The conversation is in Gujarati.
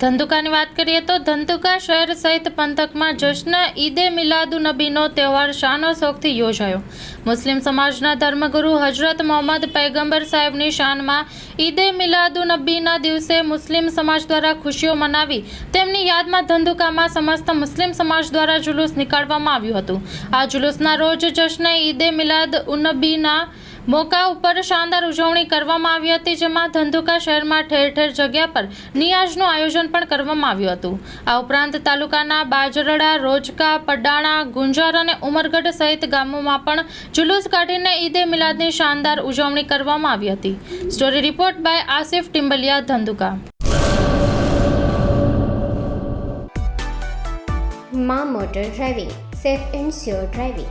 ધંધુકાની વાત કરીએ તો ધંધુકા શહેર સહિત પંથકમાં જશ્ન ઈદે મિલાદુનબીનો તહેવાર શાનો શોખથી યોજાયો. મુસ્લિમ સમાજના ધર્મગુરુ હજરત મોહમ્મદ પૈગંબર સાહેબની શાનમાં ઈદે મિલાદુનબીના દિવસે મુસ્લિમ સમાજ દ્વારા ખુશીઓ મનાવી તેમની યાદમાં ધંધુકામાં સમસ્ત મુસ્લિમ સમાજ દ્વારા જુલુસ નીકાળવામાં આવ્યું હતું. આ જુલુસના રોજ જશ્ન ઈદે મિલાદ ઉનબીના મોકા ઉપર શાનદાર ઉજવણી કરવામાં આવી હતી, જેમાં ધંધુકા શહેરમાં ઠેર ઠેર જગ્યા પર નિયાઝનું આયોજન પણ કરવામાં આવ્યું હતું. આ ઉપરાંત તાલુકાના બાજરડા, રોજકા, પડાણા, ગુંજાર અને ઉમરગઢ સહિત ગામોમાં પણ જુલુસ કાઢીને ઈદે મિલાદની શાનદાર ઉજવણી કરવામાં આવી હતી. Story report by Asif Timbaliya Dhandhuka. મા motor driving, safe and sure driving.